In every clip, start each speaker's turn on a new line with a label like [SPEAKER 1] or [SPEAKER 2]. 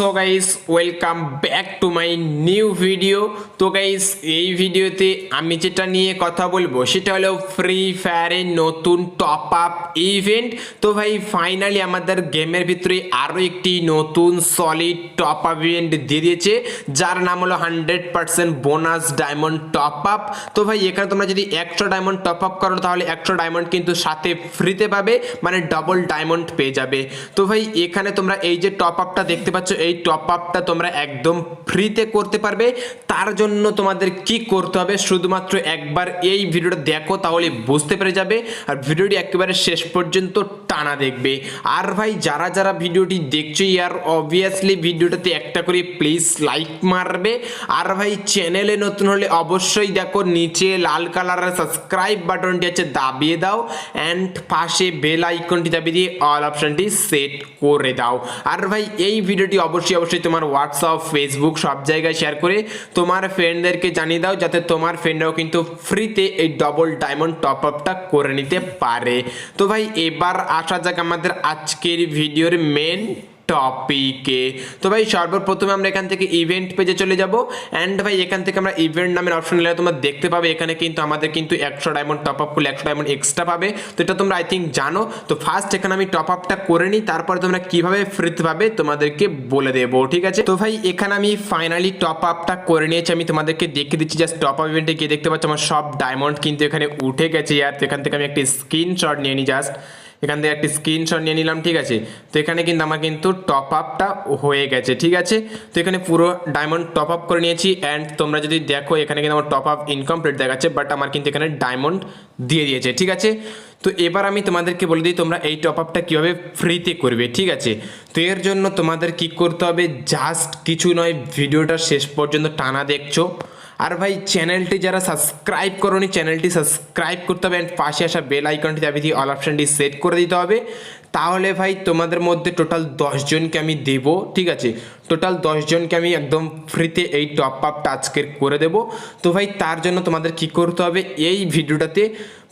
[SPEAKER 1] So guys welcome back to my new video তো guys এই ভিডিওতে আমি যেটা নিয়ে কথা বলব, সেটা হলো ফ্রি ফায়ারের নতুন টপ আপ ইভেন্ট তো ভাই ফাইনালি আমাদের গেমের ভিতরে আরও একটি নতুন সলিড টপ আপ ইভেন্ট দিয়ে দিয়েছে, যার নাম হলো hundred percent bonus diamond top up তো ভাই, এখানে তোমরা যদি একশো ডায়মন্ড টপ আপ করো, তাহলে একশো ডায়মন্ড কিন্তু সাথে ফ্রিতে পাবে মানে ডবল ডায়মন্ড পেয়ে যাবে। তো ভাই, এখানে তোমরা এই যে টপ আপটা দেখতে পাচ্ছ, এই টপ আপটা তোমরা একদম ফ্রিতে করতে পারবে। তার জন্য তোমাদের কি করতে হবে? শুধুমাত্র একবার এই ভিডিওটা দেখো, তাহলে বুঝতে পেরে যাবে। আর ভিডিওটি একেবারে শেষ পর্যন্ত টানা দেখবে। আর ভাই, যারা যারা ভিডিওটি দেখছ ইয়ার অবভিয়াসলি ভিডিওটাতে একটা করে প্লিজ লাইক মারবে। আর ভাই চ্যানেলে নতুন হলে অবশ্যই দেখো, নিচে লাল কালারের সাবস্ক্রাইব বাটনটি আছে, দাবিয়ে দাও। অ্যান্ড পাশে বেল আইকনটি দাবিয়ে দিয়ে অল অপশনটি সেট করে দাও। আর ভাই, এই ভিডিওটি অবশ্যই অবশ্যই তোমার হোয়াটসঅ্যাপ ফেসবুক সব জায়গায় শেয়ার করে তোমার ফ্রেন্ডদেরকে জানিয়ে দাও, যাতে তোমার ফ্রেন্ডরাও কিন্তু ফ্রিতে এই ডবল ডায়মন্ড টপ আপটা করে নিতে পারে। তো ভাই, এবার আসা যাক আমাদের আজকের ভিডিওর মেন টপিকে তো ভাই, সর্বপ্রথমে আমরা এখান থেকে ইভেন্ট পেজে চলে যাব। অ্যান্ড ভাই, এখান থেকে আমরা ইভেন্ট নামের অপশন নিলে তোমরা দেখতে পাবে, এখানে কিন্তু আমাদের কিন্তু একশো ডায়মন্ড টপ আপ করলে একশো ডায়মন্ড এক্সট্রা পাবে। তো এটা তোমরা আই থিঙ্ক জানো। তো ফার্স্ট এখানে আমি টপ আপটা করে নিই, তারপরে তোমরা কীভাবে ফ্রিতে পাবে তোমাদেরকে বলে দেবো, ঠিক আছে? তো ভাই, এখানে আমি ফাইনালি টপ আপটা করে নিয়েছি। আমি তোমাদেরকে দেখে দিচ্ছি জাস্ট টপ আপ ইভেন্টে গিয়ে দেখতে পাচ্ছ, আমার সব ডায়মন্ড কিন্তু এখানে উঠে গেছে। আর এখান থেকে আমি একটি স্ক্রিনশট নিয়ে নিই জাস্ট এখান থেকে একটি স্ক্রিনশট নিয়ে নিলাম, ঠিক আছে? তো এখানে কিন্তু আমার কিন্তু টপ আপটা হয়ে গেছে, ঠিক আছে? তো এখানে পুরো ডায়মন্ড টপ আপ করে নিয়েছি অ্যান্ড তোমরা যদি দেখো, এখানে কিন্তু আমার টপ আপ ইনকমপ্লিট দেখাচ্ছে বাট আমার কিন্তু এখানে ডায়মন্ড দিয়ে দিয়েছে, ঠিক আছে? তো এবার আমি তোমাদেরকে বলে দিই, তোমরা এই টপ আপটা কীভাবে ফ্রিতে করবে, ঠিক আছে? তো এর জন্য তোমাদের কি করতে হবে জাস্ট কিছু নয়, ভিডিওটা শেষ পর্যন্ত টানা দেখছ। আর ভাই চ্যানেলটি যারা সাবস্ক্রাইব করোনি চ্যানেলটি সাবস্ক্রাইব করতে হবে অ্যান্ড পাশে আসা বেল আইকনটি যাবে দিয়ে অল অপশানটি সেট করে দিতে হবে। তাহলে ভাই, তোমাদের মধ্যে টোটাল দশজনকে আমি দেব, ঠিক আছে? টোটাল দশজনকে আমি একদম ফ্রিতে এই টপ আপটা আজকের করে দেব। তো ভাই, তার জন্য তোমাদের কি করতে হবে? এই ভিডিওটাতে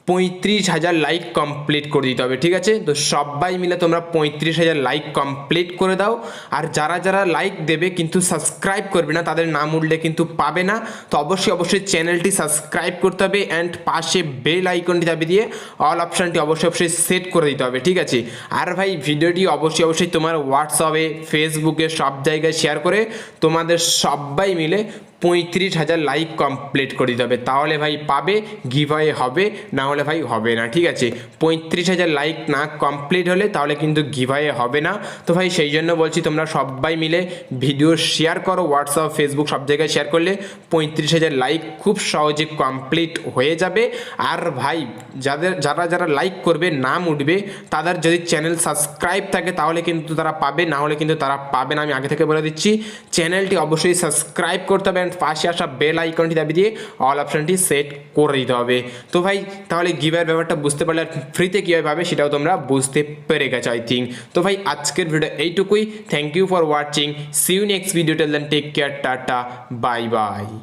[SPEAKER 1] পঁয়ত্রিশ হাজার লাইক কমপ্লিট করে দিতে হবে, ঠিক আছে? তো সবাই মিলে তোমরা পঁয়ত্রিশ হাজার লাইক কমপ্লিট করে দাও। আর যারা যারা লাইক দেবে কিন্তু সাবস্ক্রাইব করবে না, তাদের নাম উঠলে কিন্তু পাবে না। তো অবশ্যই অবশ্যই চ্যানেলটি সাবস্ক্রাইব করতে হবে অ্যান্ড পাশে বেল আইকনটি দাবি দিয়ে অল অপশানটি অবশ্যই অবশ্যই সেট করে দিতে হবে, ঠিক আছে? আর ভাই, ভিডিওটি অবশ্যই অবশ্যই তোমার হোয়াটসঅ্যাপে ফেসবুকে সব জায়গায় শেয়ার করে তোমাদের সবাই মিলে পঁয়ত্রিশ হাজার লাইক কমপ্লিট করে দিতে হবে। তাহলে ভাই পাবে গিভওয়ে হবে, না হলে ভাই হবে না, ঠিক আছে? পঁয়ত্রিশ হাজার লাইক না কমপ্লিট হলে তাহলে কিন্তু গিভওয়ে হবে না। তো ভাই সেই জন্য বলছি তোমরা সবাই মিলে ভিডিও শেয়ার করো হোয়াটসঅ্যাপ ফেসবুক সব জায়গায় শেয়ার করলে পঁয়ত্রিশ হাজার লাইক খুব সহজে কমপ্লিট হয়ে যাবে। আর ভাই, যাদের, যারা যারা লাইক করবে, নাম উঠবে, তাদের যদি চ্যানেল সাবস্ক্রাইব থাকে তাহলে কিন্তু তারা পাবে, না হলে কিন্তু তারা পাবে না। আমি আগে থেকে বলে দিচ্ছি চ্যানেলটি অবশ্যই সাবস্ক্রাইব করতে হবে। অ্যান্ড পাশে আসা বেল আইকনটি দাবি দিয়ে অল অপশানটি সেট করে দিতে হবে। তো ভাই, তাহলে গিভার ব্যাপারটা বুঝতে পারলে আর ফ্রিতে কীভাবে পাবে সেটাও তোমরা বুঝতে পেরে গেছো আই থিঙ্ক তো ভাই, আজকের ভিডিও এইটুকুই। Thank you for watching see you next video till then take care tata bye bye